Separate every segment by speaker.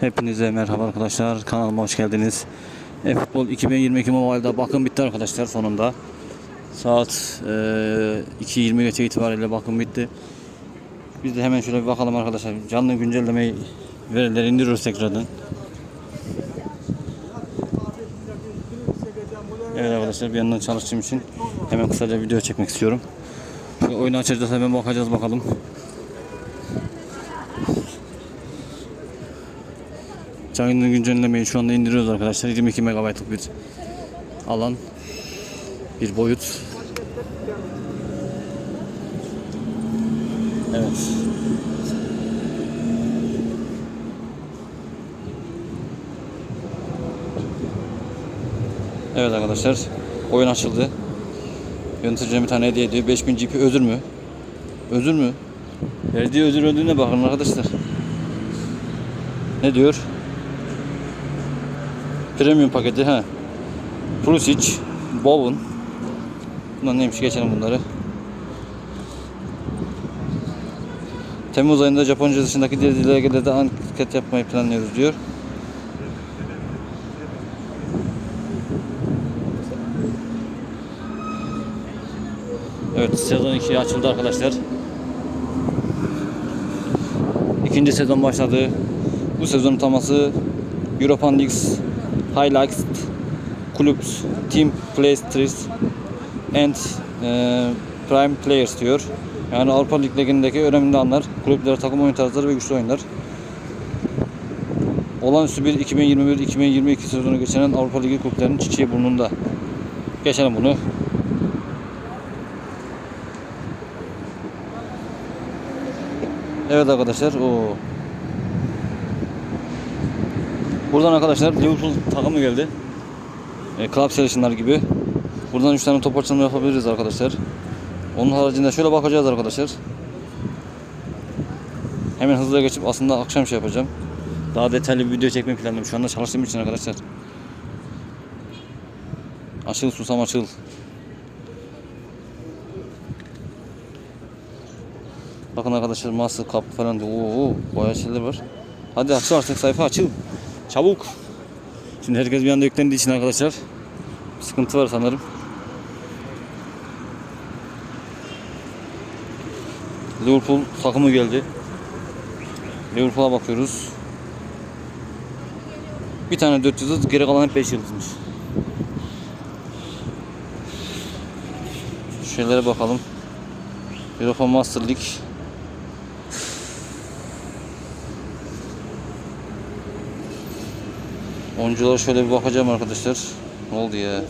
Speaker 1: Hepinize merhaba arkadaşlar. Kanalıma hoş geldiniz. E-Futbol 2022 Mobile'da bakım bitti arkadaşlar sonunda. Saat e, 2.20 geçe itibariyle bakım bitti. Biz de hemen şöyle bir bakalım arkadaşlar. Canlı güncellemeyi verileri indiriyoruz tekrardan. Evet arkadaşlar bir yandan çalıştığım için hemen kısaca video çekmek istiyorum. Şöyle oyunu açacağız hemen bakacağız bakalım. Canlı güncellemeyi şu anda indiriyoruz arkadaşlar. 22 MB'lık bir alan. Bir boyut. Evet. Evet arkadaşlar. Oyun açıldı. Yöneticiye bir tane hediye ediyor. 5000 GP özür mü? Özür mü? Verdiği özür ödülüne bakın arkadaşlar. Ne diyor? Premium paketi ha. Prusic, Bowen. Bunlar neymiş geçelim bunları. Temmuz ayında Japonca dışındaki diğer dillere de anket yapmayı planlıyoruz diyor. Evet sezon 2 açıldı arkadaşlar. İkinci sezon başladı. Bu sezonun taması European Leagues Highlights Clubs Team Players and e, Prime Players diyor. Yani Avrupa Lig Ligi'ndeki önemli anlar, kulüpler, takım oyun tarzları ve güçlü oyunlar. Olağanüstü bir 2021-2022 sezonu geçiren Avrupa Ligi kulüplerinin çiçeği burnunda. Geçelim bunu. Evet arkadaşlar. O Buradan arkadaşlar Liverpool takımı geldi. E, Club Selection'lar gibi. Buradan 3 tane top açılımı yapabiliriz arkadaşlar. Onun haricinde şöyle bakacağız arkadaşlar. Hemen hızlıca geçip aslında akşam şey yapacağım. Daha detaylı bir video çekmeyi planlıyorum. Şu anda çalıştığım için arkadaşlar. Açıl susam açıl. Bakın arkadaşlar Master Cup falan diyor. Oo, bayağı şeyler var. Hadi açıl artık sayfa açıl. Çabuk. Şimdi herkes bir anda yüklendiği için arkadaşlar. Bir sıkıntı var sanırım. Liverpool takımı geldi. Liverpool'a bakıyoruz. Bir tane 4 yıldız, geri kalan hep 5 yıldızmış. Şu şeylere bakalım. Europa Master League Oyunculara şöyle bir bakacağım arkadaşlar. Ne oldu ya?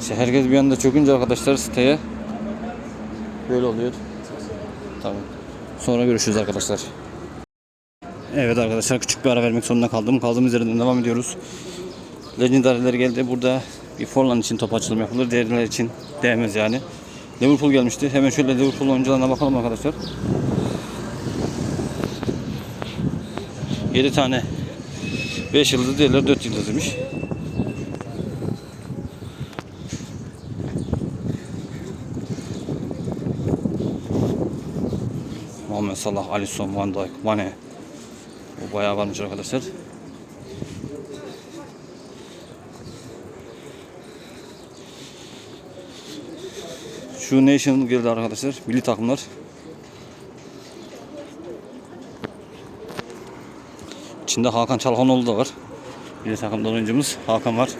Speaker 1: İşte herkes bir anda çökünce arkadaşlar siteye böyle oluyor. Tamam. Sonra görüşürüz arkadaşlar. Evet arkadaşlar küçük bir ara vermek zorunda kaldım. Kaldığımız yerden devam ediyoruz. Legendary'ler geldi. Burada bir Forlan için top açılımı yapılır. Diğerler için değmez yani. Liverpool gelmişti. Hemen şöyle Liverpool oyuncularına bakalım arkadaşlar. 7 tane 5 yıldız diğerleri 4 yıldızmış. Muhammed Salah, Alisson, Van Dijk, Mane. Bu bayağı varmış arkadaşlar. Şu Nation geldi arkadaşlar. Milli takımlar. İçinde Hakan Çalhanoğlu da var. Bir takımda oyuncumuz Hakan var.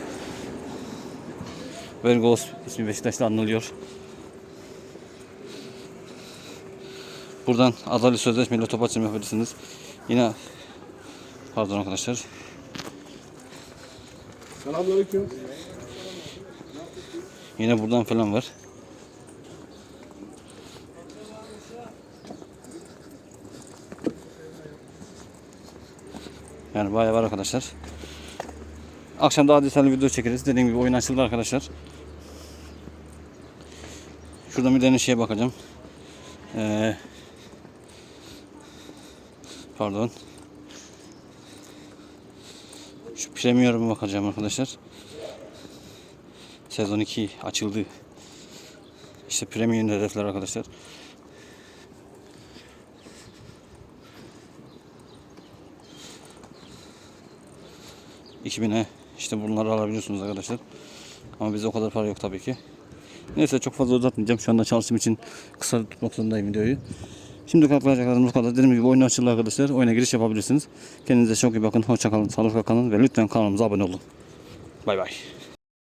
Speaker 1: Vergos ismi Beşiktaş'ta anılıyor. Buradan adalet sözleşmeyle top açımı yapabilirsiniz. Yine pardon arkadaşlar.
Speaker 2: Selamünaleyküm.
Speaker 1: Yine buradan falan var. Yani bayağı var arkadaşlar. Akşam daha detaylı video çekeriz. Dediğim gibi oyun açıldı arkadaşlar. Şuradan bir tane şeye bakacağım. Ee, pardon. Şu Premier'e bakacağım arkadaşlar. Sezon 2 açıldı. İşte premium hedefler arkadaşlar. 2000'e işte bunları alabiliyorsunuz arkadaşlar. Ama bizde o kadar para yok tabii ki. Neyse çok fazla uzatmayacağım. Şu anda çalıştığım için kısa tutmak zorundayım videoyu. Şimdi kalkacaklarımız bu kadar. Dediğim gibi oyun açıldı arkadaşlar. Oyuna giriş yapabilirsiniz. Kendinize çok iyi bakın. Hoşça kalın. Sağlıkla kalın ve lütfen kanalımıza abone olun. Bay bay.